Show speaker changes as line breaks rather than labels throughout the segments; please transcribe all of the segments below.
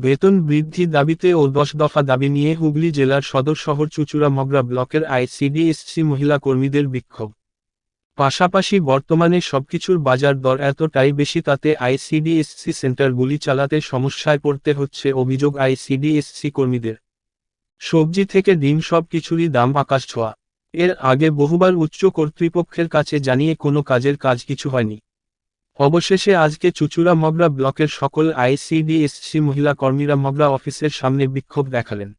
বেতন বৃদ্ধি দাবিতে ও দশ দফা দাবি নিয়ে হুগলি জেলার সদর শহর চুচুড়া মগরা ব্লকের আইসিডিএসসি মহিলা কর্মীদের বিক্ষোভ। পাশাপাশি বর্তমানে সবকিছুর বাজার দর এতটাই বেশি তাতে আইসিডিএসসি সেন্টারগুলি চালাতে সমস্যায় পড়তে হচ্ছে অভিযোগ আইসিডিএসসি কর্মীদের। সবজি থেকে ডিম সব কিছুরই দাম আকাশ ছোঁয়া। এর আগে বহুবার উচ্চ কর্তৃপক্ষের কাছে জানিয়ে কোনো কাজের কাজ কিছু হয়নি। অবশেষে আজকে চুচুড়া মগরা ব্লকের সকল আইসিডিএসসি মহিলা কর্মীরা মগরা অফিসের সামনে বিক্ষোভ দেখালেন।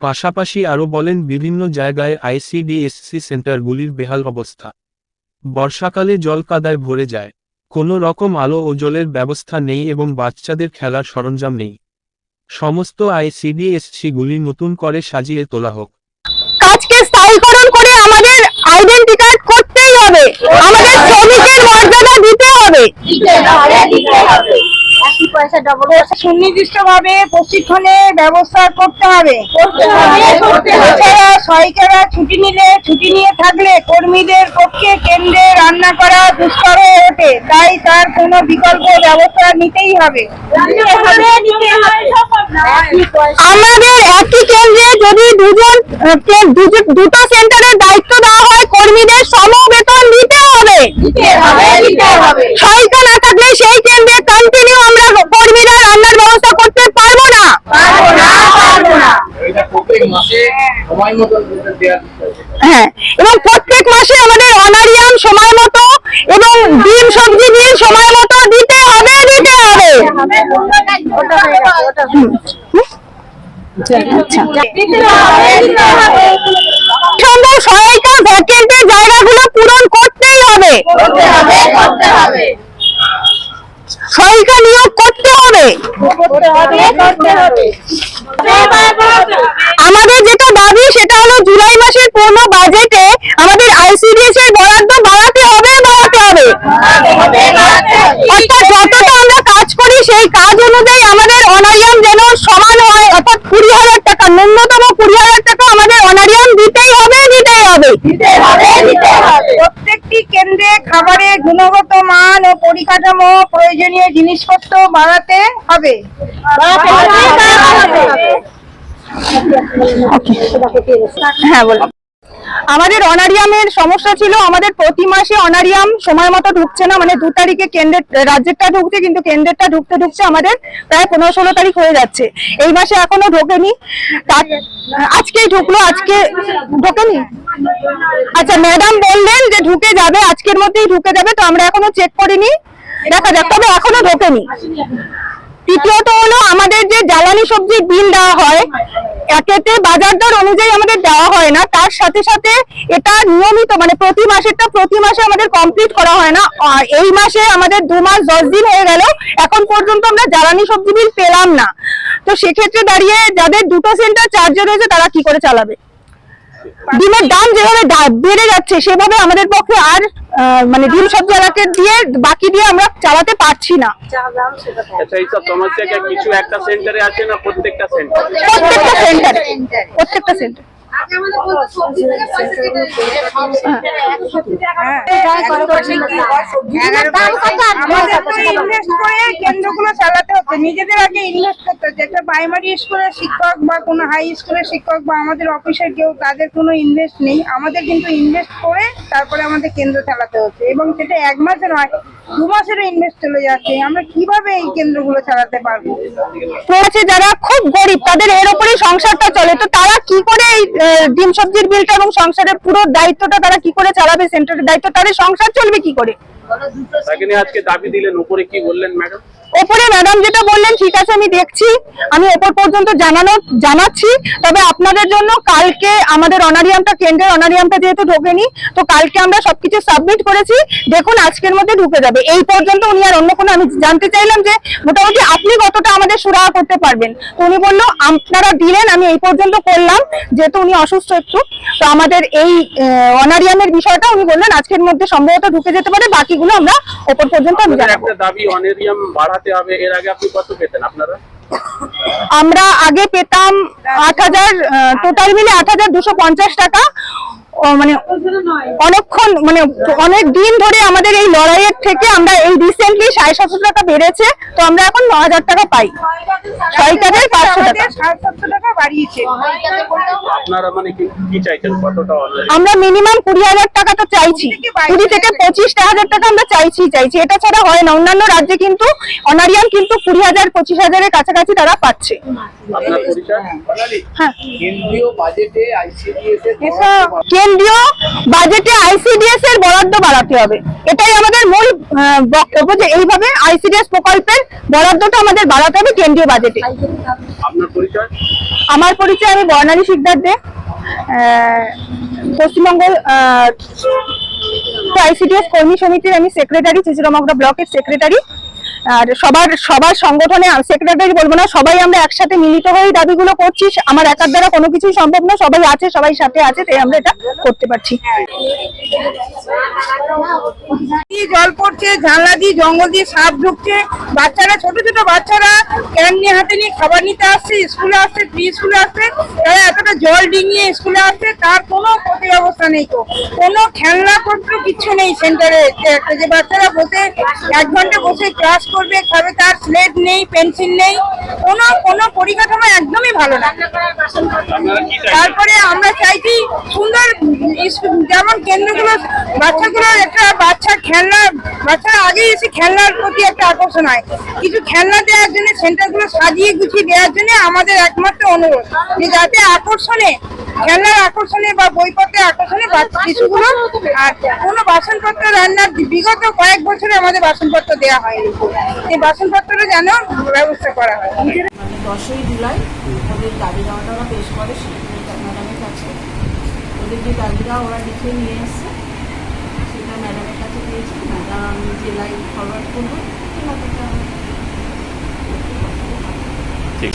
পাশাপাশি আরও বলেন, বিভিন্ন জায়গায় আইসিডিএসসি সেন্টারগুলির বেহাল অবস্থা। বর্ষাকালে জল কাদায় ভরে যায়। কোনো রকম আলো ও জলের ব্যবস্থা নেই এবং বাচ্চাদের খেলার সরঞ্জাম নেই। সমস্ত আইসিডিএসসিগুলি নতুন করে সাজিয়ে তোলা হোক।
কাজকে স্থায়ীকরণ করে আমাদের আইডেন্টি কার্ড করতেই হবে আমাদের শ্রমিকের মর্যাদা দিতে হবে
সুনির্দিষ্টভাবে প্রশিক্ষণের ব্যবস্থা করতে হবে। সহায়িকারা ছুটি নিলে ছুটি নিয়ে থাকলে কর্মীদের পক্ষে কেন্দ্রে রান্না করা দুষ্কর হয়ে ওঠে। তাই তার কোনো বিকল্প ব্যবস্থা নিতেই হবে।
আমাদের একই কেন্দ্রে যদি দুজন দুজন- দুটো সেন্টারের দায়িত্ব দেওয়া হয় কর্মীদের সম বেতন দিতে হবে সহায়িকা না থাকলে সেই কেন্দ্রে কন্টিনিউ আমরা কর্মীরা রান্নার ব্যবস্থা করতে পারব না
এটা প্রত্যেক মাসে সময় মতো দেওয়ার
হ্যাঁ এবং প্রত্যেক মাসে আমাদের অনারিয়াম সময় মতো এবং ডিম সবজি দিয়ে সময় মতো দিতে হবে দিতে হবে। সম্ভব সহায়িকা ভ্যাকেন্টের জায়গাগুলো পূরণ করতেই হবে সহায়িকা নিয়োগ করতে হবে আমাদের যেটা দাবি সেটা হলো জুলাই মাসের পূর্ণ বাজেটে আমাদের আইসিডিএস এর বরাদ্দ বাড়াতে হবে বাড়াতে হবে। অর্থাৎ যতটা আমরা কাজ করি সেই কাজ অনুযায়ী আমাদের অনারিয়াম যেন সমান হয়। অর্থাৎ কুড়ি হাজার টাকা ন্যূনতম কুড়ি হাজার টাকা আমাদের অনারিয়াম দিতেই হবে দিতেই হবে।
প্রত্যেকটি কেন্দ্রে খাবারের গুণগত মান ও পরিকাঠামো প্রয়োজনীয় জিনিসপত্র বাড়াতে হবে।
হ্যাঁ বলো আমাদের অনারিয়ামের সমস্যা ছিল, আমাদের প্রতি মাসে অনারিয়াম সময় মতো ঢুকছে না মানে দু তারিখে কেন্দ্রের, রাজ্যেরটা ঢুকছে, কিন্তু কেন্দ্রেরটা ঢুকতে ঢুকছে আমাদের প্রায় পনেরো ষোলো তারিখ হয়ে যাচ্ছে। এই মাসে এখনও ঢোকেনি। আজকেই ঢুকলো, আজকে ঢোকেনি? আচ্ছা ম্যাডাম বললেন যে ঢুকে যাবে, আজকের মধ্যেই ঢুকে যাবে, তো আমরা এখনও চেক করিনি। দেখা যাক, তবে এখনও ঢোকেনি। তৃতীয়ত হলো আমাদের যে জ্বালানি সবজির বিল দেওয়া হয় একেতে বাজার দর অনুযায়ী আমাদের দেওয়া হয় না। তার সাথে সাথে এটা নিয়মিত মানে প্রতি মাসেরটা প্রতি মাসে আমাদের কমপ্লিট করা হয় না। এই মাসে আমাদের দু মাস দশ দিন হয়ে গেল। এখন পর্যন্ত আমরা জ্বালানি সবজি বিল পেলাম না। তো সেক্ষেত্রে দাঁড়িয়ে যাদের দুটো সেন্টার চার্জে রয়েছে, তারা কি করে চালাবে? ডিমের দাম যেভাবে বেড়ে যাচ্ছে সেভাবে আমাদের পক্ষে আর মানে ডিম সবজি এলাকে দিয়ে বাকি দিয়ে আমরা চালাতে পারছি না।
আচ্ছা এইসব সমস্যা কি কিছু একটা সেন্টারে আছে না প্রত্যেকটা সেন্টার
প্রত্যেকটা সেন্টারে প্রত্যেকটা সেন্টার
কেন্দ্রগুলো চালাতে হচ্ছে নিজেদের আগে ইনভেস্ট করতে হচ্ছে একটা প্রাইমারি স্কুলের শিক্ষক বা কোনো হাই স্কুলের শিক্ষক বা আমাদের অফিসের কেউ তাদের কোনো ইনভেস্ট নেই। আমাদের কিন্তু ইনভেস্ট করে তারপরে আমাদের কেন্দ্র চালাতে হচ্ছে। এবং সেটা এক মাসে নয় দু মাসেরও ইনভেস্ট চলে যাচ্ছে। আমরা কীভাবে এই কেন্দ্রগুলো চালাতে পারব?
আছে যারা খুব গরিব তাদের এর উপরেই সংসারটা চলে। তো তারা কি করে এই ডিম সবজির বিলটা এবং সংসারের পুরো দায়িত্বটা তারা কি করে চালাবে সেন্টারের দায়িত্ব তাদের সংসার চলবে কি করে?
তাকে নিয়ে আজকে দাবি দিলেন উপরে কি বললেন ম্যাডাম?
ওপরে ম্যাডাম যেটা বললেন, ঠিক আছে, আমি দেখছি। আমি ওপর পর্যন্ত জানানো, জানাচ্ছি। তবে আপনাদের জন্য কালকে আমাদের অনারিয়ামটা, কেন্দ্রের অনারিয়ামটা যেহেতু ঢোকেনি, তো কালকে আমরা সবকিছু সাবমিট করেছি। দেখুন, আজকের মধ্যে ঢুকে যাবে। এই পর্যন্ত উনি আর অন্য কোনো, আমি জানতে চাইলাম যে মোটামুটি আপনি কতটা আমাদের সুরাহা করতে পারবেন। তো উনি বলল, আপনারা দিলেন, আমি এই পর্যন্ত করলাম, যেহেতু উনি অসুস্থ একটু। তো আমাদের এই অনারিয়ামের বিষয়টা উনি বললেন, আজকের মধ্যে সম্ভবত ঢুকে যেতে পারে, বাকিগুলো আমরা ওপর পর্যন্ত আমি জানাব।
দাবি, অনেরিয়াম বাড়াতে হবে এর আগে আপনি কত পেতেন আপনারা?
আমরা আগে পেতাম আট হাজার টোটাল মিলে আট হাজার দুশো পঞ্চাশ টাকা। মানে অনেকক্ষণ মানে অনেক দিন ধরে আমাদের এই লড়াইয়ের থেকে আমরা এই রিসেন্টলি সাড়ে সাতশো টাকা বেড়েছে। তো আমরা এখন ন হাজার টাকা পাই। ছয় হাজার পাঁচশো টাকা
বাড়িয়েছে।
আপনারা মানে কি চাইছেন? কতটা
আমরা মিনিমাম কুড়ি হাজার টাকা তো চাইছি। কুড়ি থেকে পঁচিশ হাজার টাকা আমরা চাইছি চাইছি। এটা ছাড়া হয় না। অন্যান্য রাজ্যে কিন্তু অনারিয়াম কিন্তু কুড়ি হাজার পঁচিশ হাজারের কাছাকাছি তারা পাচ্ছে।
আপনার পরিচয়?
হ্যাঁ।
কেন্দ্রীয় বাজেটে আইসিডিএস এর
এসব কেন্দ্রীয় বাজেটে আইসিডিএস এর বরাদ্দ বাড়াতে হবে। এটাই আমাদের মূল আহ, বক্তব্য যে এইভাবে আইসিডিএস প্রকল্পের বরাদ্দটা আমাদের বাড়াতে হবে কেন্দ্রীয় বাজেটে।
আপনার পরিচয়?
আমার পরিচয় আমি বর্ণালী শিকদার দে। পশ্চিমবঙ্গ আইসিডিএস কর্মী সমিতির আমি সেক্রেটারি চিচিরমগড়া ব্লকের সেক্রেটারি আর সবার সবার সংগঠনে সেক্রেটারি বলব না, সবাই আমরা একসাথে মিলিত হয়ে দাবিগুলো করছি। আমার একার দ্বারা কোনো কিছুই সম্ভব না, সবাই আছে, সবাই সাথে আছে, তাই আমরা এটা করতে পারছি।
জল পড়ছে? জানলা দিয়ে জঙ্গল দিয়ে সাপ ঢুকছে। বাচ্চারা, ছোট ছোট বাচ্চারা ক্যান নিয়ে, হাতে নিয়ে খাবার নিতে আসছে, স্কুলে আসছে প্রি স্কুলে আসছে, তারা এতটা জল ডিঙিয়ে স্কুলে আসছে, তার কোনো প্রতি ব্যবস্থা নেই তো। কোনো খেলনাপত্র কিচ্ছু নেই সেন্টারে। একটা যে বাচ্চারা বসে এক ঘণ্টা বসে ক্লাস করবে, খাবে, তার স্লেট নেই, পেন্সিল নেই, কোনো কোনো পরিকাঠামো একদমই ভালো না। তারপরে আমরা চাইছি সুন্দর যেমন কেন্দ্রগুলো, বাচ্চাগুলো একটা বাচ্চা খেলনা, বাচ্চারা আগে এসে খেলনার প্রতি একটা আকর্ষণ হয়। কিছু খেলনা দেওয়ার জন্য, সেন্টারগুলো সাজিয়ে গুছিয়ে দেওয়ার জন্য আমাদের একমাত্র অনুরোধ যে যাতে আকর্ষণে, খেলনার আকর্ষণে বা বইপত্রের আকর্ষণে শিশুগুলো আর কোনো বাসনপত্র রান্নার বিগত কয়েক বছরে আমাদের বাসনপত্র দেওয়া হয়নি। এই বাসনপত্রটা যেন ব্যবস্থা করা হয়।
মানে দশই জুলাই, ওদের দাবি ওরা পেশ করে ম্যাডামের কাছে। ওদের যে দাবিটা ওরা লিখে নিয়ে এসছে, সেটা ম্যাডামের কাছে দিয়েছি। ম্যাডাম জেলায় ফরওয়ার্ড করব।
ঠিক